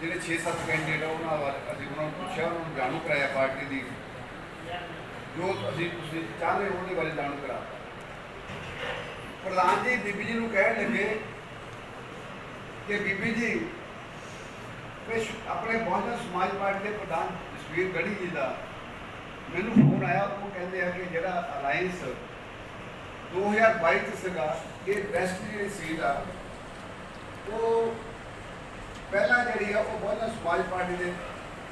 ਜਿਹੜੇ 6-7 ਕੈਂਡੀਡੇਟ ਆ, ਉਹਨਾਂ ਵੱਲ ਅਸੀਂ ਉਹਨਾਂ ਨੂੰ ਪੁੱਛਿਆ, ਉਹਨਾਂ ਨੂੰ ਜਾਣੂ ਕਰਾਇਆ ਪਾਰਟੀ ਦੀ। ਜੋ ਅਸੀਂ ਤੁਸੀਂ ਚਾਹੁੰਦੇ ਹੋ, ਉਹਦੇ ਬਾਰੇ ਜਾਣੂ ਕਰਾ। ਪ੍ਰਧਾਨ ਜੀ, ਬੀਬੀ ਜੀ ਨੂੰ ਕਹਿਣ ਲੱਗੇ ਕਿ ਬੀਬੀ ਜੀ ਆਪਣੇ ਬਹੁਜਨ ਸਮਾਜ ਪਾਰਟੀ ਦੇ ਪ੍ਰਧਾਨ ਜਸਵੀਰ ਗੜੀ ਜੀ ਦਾ ਮੈਨੂੰ ਫੋਨ ਆਇਆ, ਉਹ ਕਹਿੰਦੇ ਆ ਕਿ ਜਿਹੜਾ ਅਲਾਈਅੰਸ 2022 ਚ ਸੀਗਾ, ਇਹ ਬੈਸਟ ਜਿਹੜੀ ਸੀਟ ਆ, ਉਹ ਪਹਿਲਾਂ ਜਿਹੜੀ ਆ, ਉਹ ਬਹੁਜਨ ਸਮਾਜ ਪਾਰਟੀ ਦੇ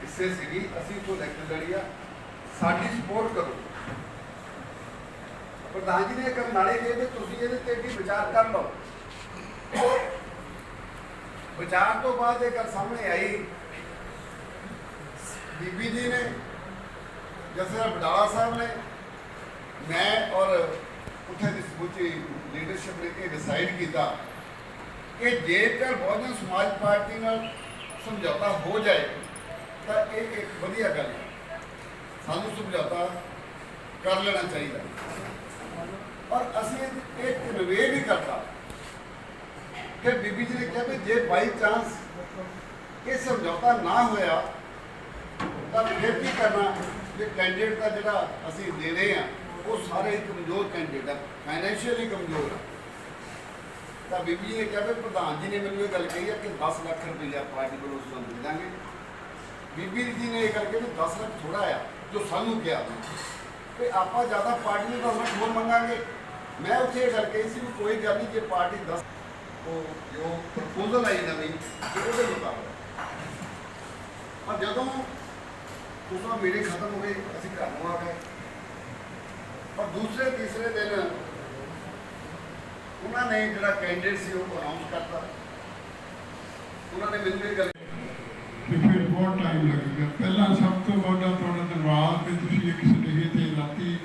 ਹਿੱਸੇ ਸੀਗੀ। ਅਸੀਂ ਤੋਂ ਇਲੈਕਸ਼ਨ ਲੜੀ ਆ। ਸਾਡੀ ਸਪੋਰਟ ਕਰੋ। ਪ੍ਰਧਾਨ ਜੀ ਨੇ ਇੱਕ ਨਾਲੇ ਕਹੇ ਵੀ ਤੁਸੀਂ ਇਹਦੇ ਤੇ ਵੀ ਵਿਚਾਰ ਕਰ ਲਓ। ਵਿਚਾਰ ਤੋਂ ਬਾਅਦ ਇਹ ਗੱਲ ਸਾਹਮਣੇ ਆਈ। ਬੀਬੀ ਜੀ ਨੇ ਜਸਰਾ ਬਡਾਲਾ ਸਾਹਿਬ ਨੇ, ਮੈਂ ਔਰ ਉੱਥੇ ਦੀ ਸਮੁੱਚੀ ਲੀਡਰਸ਼ਿਪ ਨੇ ਇਹ ਡਿਸਾਈਡ ਕੀਤਾ ਕਿ ਜੇਕਰ ਬਹੁਜਨ ਸਮਾਜ ਪਾਰਟੀ ਨਾਲ ਸਮਝੌਤਾ ਹੋ ਜਾਏ, ਤਾਂ ਇਹ ਇੱਕ ਵਧੀਆ ਗੱਲ ਹੈ। ਸਾਨੂੰ ਸਮਝੌਤਾ ਕਰ ਲੈਣਾ ਚਾਹੀਦਾ। ਔਰ ਅਸੀਂ ਇਹ ਕਨਵੇ ਵੀ ਕਰਤਾ। ਕਿ ਬੀਬੀ ਜੀ ਨੇ ਕਿਹਾ ਵੀ ਜੇ ਬਾਈ ਚਾਂਸ ਇਹ ਸਮਝੌਤਾ ਨਾ ਹੋਇਆ, ਤਾਂ ਫਿਰ ਕੀ ਕਰਨਾ? ਜੇ ਕੈਂਡੀਡੇਟ ਦਾ ਜਿਹੜਾ ਅਸੀਂ ਦੇ ਰਹੇ ਆ, ਉਹ ਸਾਰੇ ਹੀ ਕਮਜ਼ੋਰ ਕੈਂਡੀਡੇਟ ਆ। ਫਾਈਨੈਂਸ਼ੀਅਲੀ ਕਮਜ਼ੋਰ ਆ। ਤਾਂ ਬੀਬੀ ਜੀ ਨੇ ਕਿਹਾ ਵੀ ਪ੍ਰਧਾਨ ਜੀ ਨੇ ਮੈਨੂੰ ਇਹ ਗੱਲ ਕਹੀ ਹੈ ਕਿ 10 ਲੱਖ ਰੁਪਈਆ ਪਾਰਟੀ ਵੱਲੋਂ ਸਾਨੂੰ ਦੇ ਦਾਂਗੇ। ਬੀਬੀ ਜੀ ਨੇ ਇਹ ਗੱਲ ਕਹੀ ਵੀ 10 ਲੱਖ ਥੋੜਾ ਆ, ਜੋ ਸਾਨੂੰ ਕਿਹਾ ਵੀ। ਆਪਾਂ ਜ਼ਿਆਦਾ ਪਾਰਟੀ ਨੂੰ 10 ਲੱਖ ਹੋਰ ਮੰਗਾਂਗੇ। ਮੈਂ ਉੱਥੇ ਇਹ ਗੱਲ ਕਹੀ ਸੀ ਵੀ ਕੋਈ ਗੱਲ ਨਹੀਂ, ਜੇ ਪਾਰਟੀ 10 ਉਹ ਜੋ ਪ੍ਰਪੋਜ਼ਲ ਆਈ ਨਵੀਂ ਉਹਦੇ ਮੁਤਾਬਕ। ਪਰ ਜਦੋਂ ਉਸਦਾ ਮੀਟਿੰਗ ਖਤਮ ਹੋ ਗਈ ਅਸੀਂ ਘਰ ਨੂੰ ਆ ਗਏ। ਪਰ ਦੂਸਰੇ, ਤੀਸਰੇ ਦਿਨ ਉਹਨਾਂ ਨੇ ਜਿਹੜਾ ਕੈਂਡੀਡੇਟ ਸੀ ਉਹ ਅਨਾਉਂਸ ਕਰਤਾ। ਉਹਨਾਂ ਨੇ ਮੈਨੂੰ ਇਹ ਗੱਲ ਫਿਰ ਬਹੁਤ ਟਾਈਮ ਲੱਗੇਗਾ ਪਹਿਲਾਂ ਸਭ ਤੋਂ ਵੱਡਾ ਤੁਹਾਡਾ ਧੰਨਵਾਦ ਕਿ ਤੁਸੀਂ ਇੱਕ ਸੁਨੇਹੇ ਤੇ ਰਾਤੀ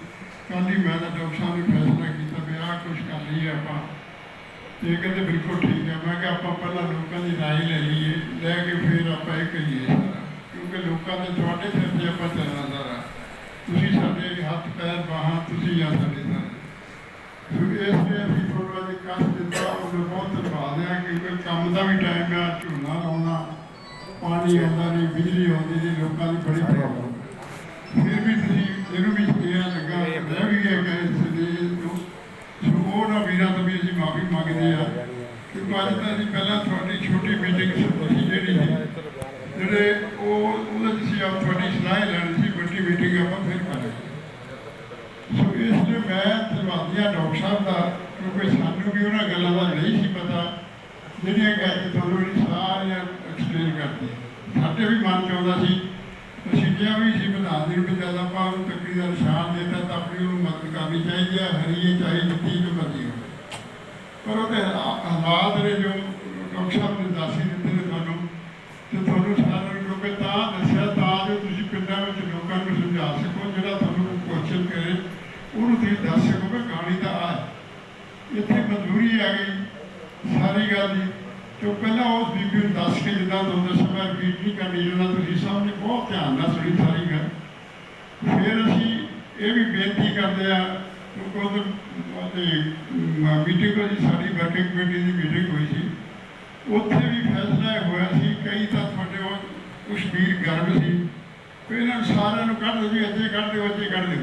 ਕੱਲ੍ਹ ਮੈਂ ਤਾਂ ਡਾਕਟਰ ਸਾਹਿਬ ਨੇ ਫੈਸਲਾ ਕੀਤਾ ਵੀ ਆਹ ਕੁਛ ਕਰ ਲਈਏ ਆਪਾਂ। ਇਹ ਕਹਿੰਦੇ ਬਿਲਕੁਲ ਠੀਕ ਹੈ। ਮੈਂ ਕਿਹਾ ਆਪਾਂ ਪਹਿਲਾਂ ਲੋਕਾਂ ਦੀ ਰਾਏ ਲੈ ਲਈਏ, ਲੈ ਕੇ ਫਿਰ ਆਪਾਂ ਇਹ ਕਰੀਏ ਸਾਰਾ ਕਿਉਂਕਿ ਲੋਕਾਂ ਦੇ ਤੁਹਾਡੇ ਸਿਰ ਤੇ ਆਪਾਂ ਚੱਲਣਾ ਸਾਰਾ। ਤੁਸੀਂ ਸਾਡੇ ਹੱਥ, ਪੈਰ, ਬਾਹਾਂ, ਤੁਸੀਂ ਆ ਸਾਡੇ ਸਾਰੇ। ਇਸ ਲਈ ਕਸ਼ਟ ਦਿੱਤਾ ਉਹਨੂੰ ਬਹੁਤ ਧੰਨਵਾਦ ਹੈ ਕਿਉਂਕਿ ਕੰਮ ਦਾ ਵੀ ਟਾਈਮ ਹੈ ਝੋਨਾ ਲਾਉਣਾ ਪਾਣੀ ਆਉਂਦਾ ਨਹੀਂ ਬਿਜਲੀ ਆਉਂਦੀ ਨਹੀਂ ਲੋਕਾਂ ਦੀ ਬੜੀ ਪ੍ਰੋਬਲਮ ਫਿਰ ਵੀ ਤੁਸੀਂ ਇਹਨੂੰ ਵੀ ਇਹ ਲੱਗਾ ਰਹਿ ਵੀ ਗਿਆ ਕਿ ਇਸ ਦੇ ਤੋਂ ਸੋ ਉਹਨਾਂ ਵੀਰਾਂ ਤੋਂ ਵੀ ਅਸੀਂ ਮਾਫੀ ਮੰਗਦੇ ਆ ਕਿਉਂਕਿ ਅੱਜ ਤਾਂ ਅਸੀਂ ਪਹਿਲਾਂ ਤੁਹਾਡੀ ਛੋਟੀ ਮੀਟਿੰਗ ਸੀ ਜਿਹੜੀ ਸੀ ਜਿਹੜੇ ਉਹ ਉਹਦੇ 'ਚ ਅਸੀਂ ਆਪ ਤੁਹਾਡੀ ਸਲਾਹ ਲੈਣੀ ਸੀ ਵੱਡੀ ਮੀਟਿੰਗ ਆਪਾਂ ਫਿਰ ਕਰਾਂਗੇ ਸੋ ਇਸ ਲਈ ਮੈਂ ਧੰਨਵਾਦੀਆਂ ਡਾਕਟਰ ਸਾਹਿਬ ਦਾ ਕਿਉਂਕਿ ਸਾਨੂੰ ਵੀ ਉਹਨਾਂ ਗੱਲਾਂ ਦਾ ਨਹੀਂ ਸੀ ਪਤਾ। ਜਿਹੜੀਆਂ ਕਿ ਅੱਜ ਤੁਹਾਨੂੰ ਜਿਹੜੀ ਸਾਰੀਆਂ ਐਕਸਪਲੇਨ ਕਰਦੀ ਸਾਡੇ ਵੀ ਮਨ ਚਾਹੁੰਦਾ ਸੀ, ਅਸੀਂ ਕਿਹਾ ਵੀ ਸੀ ਪ੍ਰਧਾਨ ਜੀ ਵੀ ਜਦ ਆਪਾਂ ਉਹਨੂੰ ਤੱਕੜੀ ਦਾ ਨਿਸ਼ਾਨ ਦਿੱਤਾ ਤਾਂ ਆਪਣੀ ਉਹਨੂੰ ਮਦਦ ਕਰਨੀ ਚਾਹੀਦੀ ਹੈ, ਹਰੀਏ ਚਾਹੇ ਜਿੱਤੀ ਜੋ ਮਰਜ਼ੀ ਹੋਵੇ। ਪਰ ਉਹਦੇ ਹਾਲਾਤ ਨੇ ਜੋ ਡਾਕਟਰ ਸਾਹਿਬ ਨੇ ਦੱਸ ਹੀ ਦਿੱਤੇ ਨੇ ਤੁਹਾਨੂੰ, ਤੇ ਤੁਹਾਨੂੰ ਸਾਰਿਆਂ ਨੂੰ ਕਿਉਂਕਿ ਤਾਂ ਦੱਸਿਆ, ਤਾਂ ਜੋ ਤੁਸੀਂ ਪਿੰਡਾਂ ਵਿੱਚ ਲੋਕਾਂ ਨੂੰ ਸਮਝਾ ਸਕੋ, ਜਿਹੜਾ ਤੁਹਾਨੂੰ ਕੁਐਸਚਨ ਕਰੇ ਉਹਨੂੰ ਤੁਸੀਂ ਦੱਸ ਸਕੋ। ਇੱਥੇ ਆ ਗਈ ਸਾਰੀ ਗੱਲ ਦੀ ਜੋ ਪਹਿਲਾਂ ਉਸ ਬੀਬੀ ਨੂੰ ਦੱਸ ਕੇ ਜਿੱਦਾਂ ਤੁਹਾਨੂੰ ਦੱਸਿਆ ਰਿਪੀਟ ਨਹੀਂ ਕਰਨੀ ਜਿਹੜਾ ਤੁਸੀਂ ਸਭ ਨੇ ਬਹੁਤ ਧਿਆਨ ਨਾਲ ਸੁਣੀ ਸਾਰੀ ਗੱਲ। ਫਿਰ ਅਸੀਂ ਇਹ ਵੀ ਬੇਨਤੀ ਕਰਦੇ ਆ ਕਿਉਂਕਿ ਉਹਦੇ ਮੀਟਿੰਗ ਹੋਈ ਸਾਡੀ ਵਰਕਿੰਗ ਕਮੇਟੀ ਦੀ ਮੀਟਿੰਗ ਹੋਈ ਸੀ। ਉੱਥੇ ਵੀ ਫੈਸਲਾ ਇਹ ਹੋਇਆ ਸੀ, ਕਈ ਤਾਂ ਤੁਹਾਡੇ ਉਹ ਕੁਛ ਵੀਰ ਗਰਮ ਸੀ ਇਹਨਾਂ ਨੂੰ ਸਾਰਿਆਂ ਨੂੰ ਕੱਢ ਦਿਓ ਜੀ ਅੱਜੇ ਕੱਢ ਦਿਓ ਅੱਜੇ ਕੱਢ ਦਿਓ।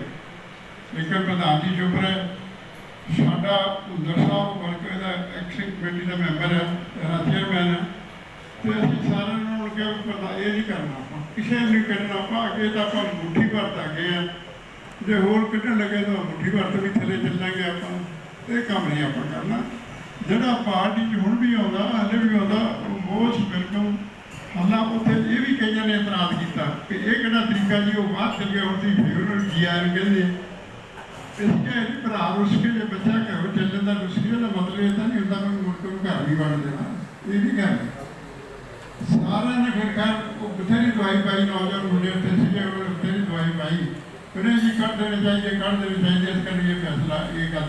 ਲੇਕਿਨ ਪ੍ਰਧਾਨ ਜੀ ਚੁੱਪ ਰਹੇ। ਸਾਡਾ ਹੁੰਦਰ ਸਾਹਿਬ ਬਲਕਿ ਦਾ ਐਕਸਿਕ ਕਮੇਟੀ ਦਾ ਮੈਂਬਰ ਹੈ ਇਹਦਾ ਚੇਅਰਮੈਨ ਹੈ। ਤੇ ਅਸੀਂ ਸਾਰਿਆਂ ਨੂੰ ਉਹਨਾਂ ਪਤਾ ਇਹ ਨਹੀਂ ਕਰਨਾ ਆਪਾਂ। ਕਿਸੇ ਨਹੀਂ ਕੱਢਣਾ ਆਪਾਂ, ਅੱਗੇ ਤਾਂ ਆਪਾਂ ਮੁੱਠੀ ਭਰ ਤਾਂ ਆ ਜੇ ਹੋਰ ਕੱਢਣ ਲੱਗੇ ਤਾਂ ਮੁੱਠੀ ਭਰ ਵੀ ਥੱਲੇ ਚੱਲਾਂਗੇ ਆਪਾਂ ਇਹ ਕੰਮ ਨਹੀਂ ਆਪਾਂ ਕਰਨਾ। ਜਿਹੜਾ ਪਾਰਟੀ 'ਚ ਹੁਣ ਵੀ ਆਉਂਦਾ, ਹਲੇ ਵੀ ਆਉਂਦਾ ਮੋਸਟ ਵੈਲਕਮ ਹਾਲਾਂ ਉੱਥੇ ਇਹ ਵੀ ਕਈਆਂ ਨੇ ਇਤਰਾਜ਼ ਕੀਤਾ ਕਿ ਇਹ ਕਿਹੜਾ ਤਰੀਕਾ ਜੀ, ਉਹ ਬਾਹਰ ਚੱਲ ਗਿਆ, ਹੁਣ ਤੁਸੀਂ ਫਿਰ ਉਹਨੂੰ ਕਹਿੰਦੇ। ਇਸ ਕੇ ਭਰਾ ਰੁੱਸ ਕੇ ਜੇ ਬੱਚਾ ਦਾ ਮਤਲਬ ਇਹ ਤਾਂ ਨਹੀਂ ਹੁੰਦਾ ਕਿ ਮੁੜ ਕੇ ਘਰ ਵੀ ਵੜ ਦੇਣਾ ਇਹ ਨਹੀਂ ਗੱਲ ਸਾਰਿਆਂ ਨੇ ਫਿਰ ਕਰ ਉਹ ਬਥੇਰੀ ਦਵਾਈ ਪਾਈ, ਨੌਜਵਾਨ ਮੁੰਡੇ ਉੱਤੇ ਸੀਗੇ ਉਹ ਬਥੇਰੀ ਦਵਾਈ ਪਾਈ। ਕਹਿੰਦੇ ਜੀ ਕੱਢ ਦੇਣੇ ਚਾਹੀਦੇ, ਕੱਢ ਦੇਣੇ ਚਾਹੀਦੇ, ਇਸ ਕਰਕੇ ਇਹ ਫੈਸਲਾ, ਇਹ ਗੱਲ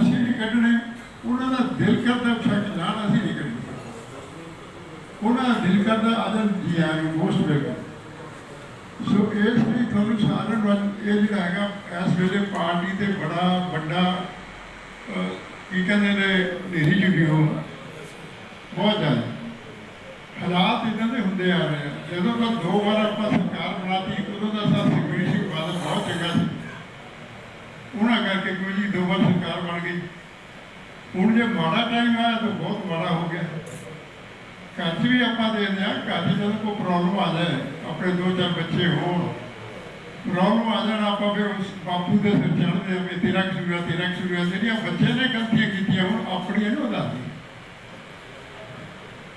ਅਸੀਂ ਨਹੀਂ ਕੱਢਣੇ, ਉਹਨਾਂ ਦਾ ਦਿਲ ਕਰਦਾ ਛੱਡ ਜਾਣ, ਅਸੀਂ ਨਹੀਂ ਕੱਢਣੇ। ਉਹਨਾਂ ਦਾ ਦਿਲ ਕਰਦਾ ਆਦਮ ਜੀ ਆ ਮੋਸਟ ਵੈਲਕਮ ਸੋ ਇਸ ਲਈ ਤੁਹਾਨੂੰ ਸਾਰਿਆਂ ਨੂੰ ਇਹ ਜਿਹੜਾ ਹੈਗਾ, ਇਸ ਵੇਲੇ ਪਾਰਟੀ ਤੇ ਬੜਾ ਵੱਡਾ ਕੀ ਕਹਿੰਦੇ ਨੇ ਨੇਰੀ ਜੁੜੀ ਹੋ ਬਹੁਤ ਜ਼ਿਆਦਾ। ਹਾਲਾਤ ਇਦਾਂ ਦੇ ਹੁੰਦੇ ਆ ਰਹੇ ਆ। ਜਦੋਂ ਤਾਂ ਦੋ ਵਾਰ ਆਪਾਂ ਸਰਕਾਰ ਬਣਾਤੀ, ਉਦੋਂ ਦਾ ਸਾਥ ਸੁਖਬੀਰ ਸਿੰਘ ਬਾਦਲ ਬਹੁਤ ਚੰਗਾ ਸੀ। ਉਹਨਾਂ ਕਰਕੇ ਕੋਈ ਜੀ ਦੋ ਵਾਰ ਸਰਕਾਰ ਬਣ ਗਈ। ਹੁਣ ਜੇ ਮਾੜਾ ਟਾਈਮ ਆਇਆ ਤਾਂ ਬਹੁਤ ਮਾੜਾ ਹੋ ਗਿਆ। ਘਰ 'ਚ ਵੀ ਆਪਾਂ ਦੇਖਦੇ ਆ, ਘਰ 'ਚ ਜਦੋਂ ਕੋਈ ਪ੍ਰੋਬਲਮ ਆ ਜਾਏ, ਆਪਣੇ ਦੋ ਚਾਰ ਬੱਚੇ ਹੋਣ ਪ੍ਰੋਬਲਮ ਆ ਜਾਣਾ ਆਪਾਂ ਫਿਰ ਉਸ ਬਾਪੂ ਦੇ ਸਿਰ ਚੜ੍ਹਦੇ ਆ ਵੀ ਤੇਰਾ ਕਸੂਰ ਆ ਤੇਰਾ ਕਸੂਰ ਆ ਜਿਹੜੀਆਂ ਬੱਚੇ ਨੇ ਗਲਤੀਆਂ ਕੀਤੀਆਂ, ਹੁਣ ਆਪਣੀਆਂ ਨੂੰ ਦੱਸਦੀ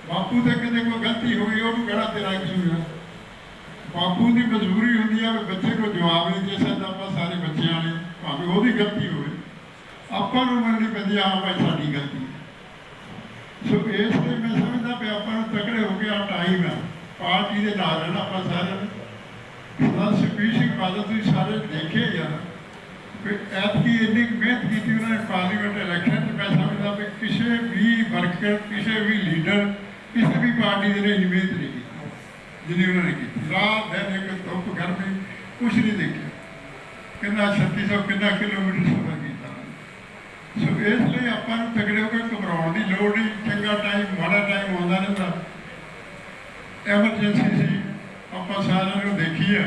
ਬਾਪੂ ਦੇ ਕਿਤੇ ਕੋਈ ਗਲਤੀ ਹੋਈ, ਉਹਨੂੰ ਕਿਹੜਾ ਤੇਰਾ ਕਸੂਰ ਆ ਬਾਪੂ ਦੀ ਮਜਬੂਰੀ ਹੁੰਦੀ ਆ ਵੀ ਬੱਚੇ ਨੂੰ ਜਵਾਬ ਨਹੀਂ ਦੇ ਸਕਦਾ ਆਪਾਂ ਸਾਰੇ ਬੱਚਿਆਂ ਨੇ ਭਾਵੇਂ ਉਹਦੀ ਗਲਤੀ ਹੋਵੇ। ਆਪਾਂ ਨੂੰ ਮੰਨਣੀ ਪੈਂਦੀ ਆ, ਹਾਂ ਭਾਈ ਸਾਡੀ ਗਲਤੀ। ਸੋ ਇਸ ਲਈ ਮੈਂ ਸਮਝਦਾ ਵੀ ਆਪਾਂ ਨੂੰ ਤਕੜੇ ਹੋ ਕੇ ਆ ਟਾਈਮ ਹੈ ਪਾਰਟੀ ਦੇ ਨਾਲ ਰਹਿਣਾ, ਆਪਾਂ ਸਾਰਿਆਂ ਨੇ ਸਰਦਾਰ ਸੁਖਬੀਰ ਸਿੰਘ ਬਾਦਲ ਤੁਸੀਂ ਸਾਰੇ ਦੇਖੇ ਯਾਰ ਕਿ ਐਤਕੀ ਇੰਨੀ ਮਿਹਨਤ ਕੀਤੀ ਉਹਨਾਂ ਨੇ ਪਾਰਲੀਮੈਂਟ ਇਲੈਕਸ਼ਨ 'ਚ, ਮੈਂ ਸਮਝਦਾ ਵੀ ਕਿਸੇ ਵੀ ਵਰਕਰ ਕਿਸੇ ਵੀ ਲੀਡਰ ਕਿਸੇ ਵੀ ਪਾਰਟੀ ਦੇ ਨੇ ਮਿਹਨਤ ਨਹੀਂ ਕੀਤੀ, ਜਿੰਨੀ ਉਹਨਾਂ ਨੇ ਕੀਤੀ। ਰਾਤ ਦਿਨ ਇੱਕ ਧੁੱਪ ਗਰਮੀ, ਕੁਛ ਨਹੀਂ ਦੇਖਿਆ। ਕਿੰਨਾ 3600 ਕਿੰਨਾ ਕਿਲੋਮੀਟਰ ਸਫ਼ਰ ਕੀਤਾ। ਸੋ ਇਸ ਲਈ ਆਪਾਂ ਨੂੰ ਤਗੜੇ ਹੋ ਕੇ ਘਬਰਾਉਣ ਦੀ ਲੋੜ ਨਹੀਂ, ਚੰਗਾ ਟਾਈਮ ਮਾੜਾ ਟਾਈਮ ਆਉਂਦਾ ਰਹਿੰਦਾ। ਐਮਰਜੈਂਸੀ ਸੀ। ਆਪਾਂ ਸਾਰਿਆਂ ਨੂੰ ਦੇਖੀ ਆ।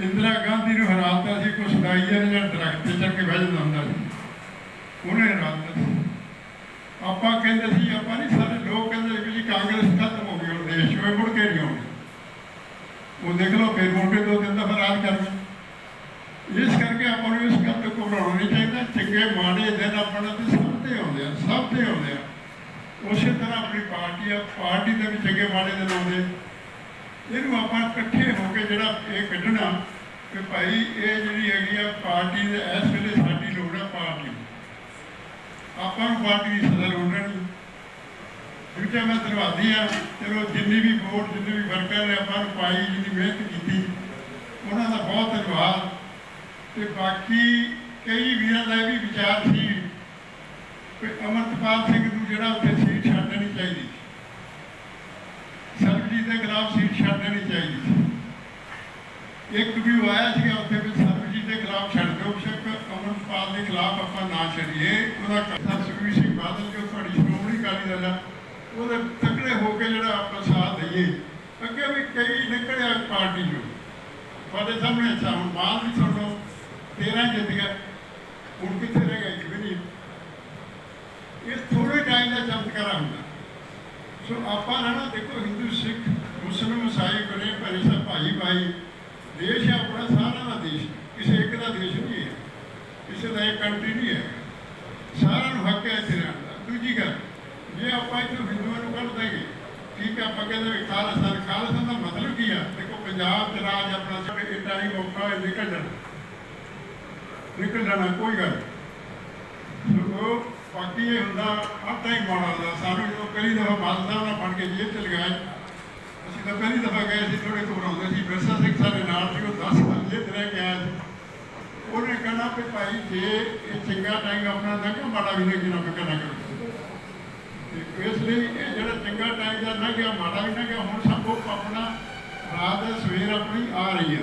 ਇੰਦਰਾ ਗਾਂਧੀ ਨੂੰ ਹਰਾਤਾ ਸੀ ਕੁਛ ਦਾਈਆਂ ਨੇ ਜਿਹੜਾ ਦਰਖਤ ਤੇ ਚੜ ਕੇ ਬਹਿ ਜਾਂਦਾ ਹੁੰਦਾ ਸੀ। ਉਹਨੇ ਹਰਾਤਾ ਸੀ। ਆਪਾਂ ਕਹਿੰਦੇ ਸੀ, ਆਪਾਂ ਨਹੀਂ, ਸਾਰੇ ਲੋਕ ਕਹਿੰਦੇ ਵੀ ਜੀ ਕਾਂਗਰਸ ਖਤਮ ਹੋ ਗਈ, ਹੁਣ ਦੇਸ਼ ਵਿੱਚ ਮੁੜ ਕੇ ਨਹੀਂ ਆਉਣੀ। ਉਹ ਦੇਖ ਲਓ, ਫਿਰ ਮੁੜ ਕੇ ਦੋ ਦਿਨ ਦਾ ਰਾਜ ਕਰ ਗਏ ਇਸ ਕਰਕੇ ਆਪਾਂ ਨੂੰ ਇਸ ਗੱਲ ਤੋਂ ਘਬਰਾਉਣਾ ਨਹੀਂ ਚਾਹੀਦਾ। ਚੰਗੇ, ਮਾੜੇ ਦਿਨ ਆਪਣਾ ਤੇ ਸਭ ਤੇ ਆਉਂਦੇ ਆ, ਸਭ ਤੇ ਆਉਂਦੇ ਆ। ਉਸੇ ਤਰ੍ਹਾਂ ਆਪਣੀ ਪਾਰਟੀ ਆ, ਪਾਰਟੀ ਦੇ ਵੀ ਚੰਗੇ, ਮਾੜੇ ਦਿਨ ਆਉਂਦੇ। ਇਹਨੂੰ ਆਪਾਂ ਇਕੱਠੇ ਹੋ ਕੇ ਜਿਹੜਾ ਇਹ ਕੱਢਣਾ ਕਿ ਭਾਈ ਇਹ ਜਿਹੜੀ ਹੈਗੀ ਆ ਪਾਰਟੀ ਦੇ, ਇਸ ਵੇਲੇ ਸਾਡੀ ਲੋੜ ਆ ਪਾਰਟੀ ਆਪਾਂ ਨੂੰ ਪਾਰਟੀ ਦੀ ਸਦਾ ਲੋੜ ਨਹੀਂ। ਦੂਜਾ ਮੈਂ ਧੰਨਵਾਦੀ ਆ, ਚਲੋ ਜਿੰਨੀ ਵੀ ਵੋਟ, ਜਿੰਨੇ ਵੀ ਵਰਕਰ ਨੇ ਆਪਾਂ ਨੂੰ ਪਾਈ, ਜਿੰਨੀ ਮਿਹਨਤ ਕੀਤੀ, ਉਹਨਾਂ ਦਾ ਬਹੁਤ ਧੰਨਵਾਦ। ਤੇ ਬਾਕੀ ਕਈ ਵੀਰਾਂ ਦਾ ਇਹ ਵੀ ਵਿਚਾਰ ਸੀ ਕਿ ਅਮਰਤਪਾਲ ਸਿੰਘ ਨੂੰ ਜਿਹੜਾ ਉੱਥੇ ਸੀਟ ਛੱਡ ਦੇਣੀ ਚਾਹੀਦੀ ਸੀ ਸਰਬਜੀਤ ਦੇ ਖਿਲਾਫ ਸੀਟ ਛੱਡ ਦੇਣੀ ਚਾਹੀਦੀ ਸੀ। ਇੱਕ ਵੀ ਆਇਆ ਸੀਗਾ, ਉੱਥੇ ਵੀ ਸਰਬਜੀਤ ਦੇ ਖਿਲਾਫ ਛੱਡ ਦਿਓ, ਸ਼ੱਕ ਅਮਰਤਪਾਲ ਦੇ ਖਿਲਾਫ ਆਪਾਂ ਨਾ ਛੱਡੀਏ। ਉਹਦਾ ਕਥਾ ਸੁਖਬੀਰ ਸਿੰਘ ਬਾਦਲ ਜੋ ਤੁਹਾਡੀ ਸ਼੍ਰੋਮਣੀ ਅਕਾਲੀ ਦਲ ਆ। ਉਹਦੇ ਤਕੜੇ ਹੋ ਕੇ ਜਿਹੜਾ ਆਪਾਂ ਸਾਥ ਦਈਏ। ਅੱਗੇ ਵੀ ਕਈ ਨਿਕਲਿਆ ਪਾਰਟੀ ਨੂੰ ਤੁਹਾਡੇ ਸਾਹਮਣੇ ਅੱਛਾ, ਹੁਣ ਮਾਨ ਵੀ ਸੁਣ ਲਓ 13 ਜਿੱਤ ਗਿਆ ਹੁਣ ਕਿੱਥੇ ਰਹਿ ਗਿਆ ਇੱਕ ਵੀ ਨਹੀਂ। ਇਹ ਥੋੜੇ ਟਾਈਮ ਦਾ ਚਮਤਕਾਰ ਹੁੰਦਾ। ਸੋ ਆਪਾਂ ਰਹਿਣਾ ਦੇਖੋ, ਹਿੰਦੂ ਸਿੱਖ ਮੁਸਲਮਾਨ ਇਸਾਈ ਬਣੇ ਭਰੇ ਸਭ ਭਾਈ ਭਾਈ, ਦੇਸ਼ ਹੈ ਆਪਣਾ, ਸਾਰਿਆਂ ਦਾ ਦੇਸ਼। ਕਿਸੇ ਇੱਕ ਦਾ ਦੇਸ਼ ਨਹੀਂ ਹੈ। ਕਿਸੇ ਦਾ ਇੱਕ ਕੰਟਰੀ ਨਹੀਂ ਹੈ। ਸਾਰਿਆਂ ਨੂੰ ਹੱਕ ਹੈ ਇੱਥੇ ਰਹਿਣ ਦਾ। ਦੂਜੀ ਗੱਲ, ਜੇ ਆਪਾਂ ਇੱਥੋਂ ਹਿੰਦੂਆਂ ਨੂੰ ਕੱਢ ਦੇਗੇ ਠੀਕ ਹੈ, ਆਪਾਂ ਕਹਿੰਦੇ ਵੀ ਖਾਲਸਾ ਖਾਲਸਾ ਦਾ ਮਤਲਬ ਕੀ ਆ? ਦੇਖੋ, ਪੰਜਾਬ ਚ ਰਾਜ ਆਪਣਾ ਸਭ ਇਹ ਟਾਈਮ ਔਖਾ ਹੈ ਨਿਕਲ ਜਾਣਾ। ਨਿਕਲ ਜਾਣਾ, ਕੋਈ ਗੱਲ ਨਹੀਂ। ਸੋ, ਬਾਕੀ ਇਹ ਹੁੰਦਾ, ਆਟਾ ਹੀ ਮਾੜਾ ਹੁੰਦਾ ਸਾਨੂੰ ਜਦੋਂ ਪਹਿਲੀ ਦਫਾ ਬਾਦਲ ਸਾਹਿਬ ਨਾਲ ਬਣ ਕੇ ਜੇਲ੍ਹ ਚ ਲਗਾਇਆ ਅਸੀਂ ਤਾਂ ਪਹਿਲੀ ਦਫਾ ਗਏ ਸੀ ਥੋੜੇ ਘਬਰਾਉਂਦੇ ਸੀ। ਵਿਰਸਾ ਸਿੰਘ ਸਾਡੇ ਨਾਲ ਸੀ, ਉਹ 10 ਸਾਲ ਜੇਲ੍ਹ 'ਚ ਰਹਿ ਕੇ ਸੀ। ਉਹਨੇ ਕਹਿਣਾ ਕਿ ਭਾਈ, ਜੇ ਇਹ ਚੰਗਾ ਟਾਈਮ ਆਪਣਾ ਲੰਘਿਆ ਮਾੜਾ ਵੀ ਨਹੀਂ ਨਾ ਫਿਕਰ ਨਾ ਕਰੋ ਤੇ ਇਸ ਲਈ ਇਹ ਜਿਹੜਾ ਚੰਗਾ ਟਾਈਮ ਦਾ ਲੰਘਿਆ ਮਾੜਾ ਵੀ ਨਾ ਹੁਣ ਸਭ ਉਹ ਆਪਣਾ ਰਾਤ ਸਵੇਰ ਆਪਣੀ ਆ ਰਹੀ ਹੈ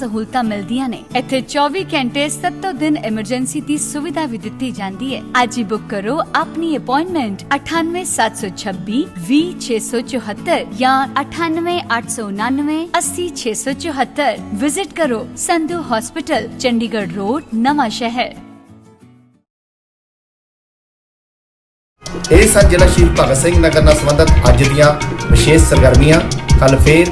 ਸਹੂਲਤਾਂ ਮਿਲਦੀਆਂ ਨੇ ਇੱਥੇ 24 ਘੰਟੇ 7 ਦਿਨ ਐਮਰਜੈਂਸੀ ਦੀ ਸੁਵਿਧਾ ਵੀ ਦਿੱਤੀ ਜਾਂਦੀ ਹੈ ਅੱਜ ਹੀ ਬੁੱਕ ਕਰੋ ਆਪਣੀ ਅਪਾਇੰਟਮੈਂਟ 98726 20674 ਜਾਂ 98899 80674 ਵਿਜ਼ਿਟ ਕਰੋ ਸੰਧੂ ਹਸਪੀਟਲ ਚੰਡੀਗੜ੍ਹ ਰੋਡ ਨਵਾਂ ਸ਼ਹਿਰ ਇਹ ਸਨ ਜ਼ਿਲ੍ਹਾ ਸ਼ਹੀਦ ਭਗਤ ਸਿੰਘ ਨਗਰ ਨਾਲ ਸੰਬੰਧਿਤ ਅੱਜ ਦੀਆਂ ਵਿਸ਼ੇਸ਼ ਸਰਗਰਮੀਆਂ ਕੱਲ ਫੇਰ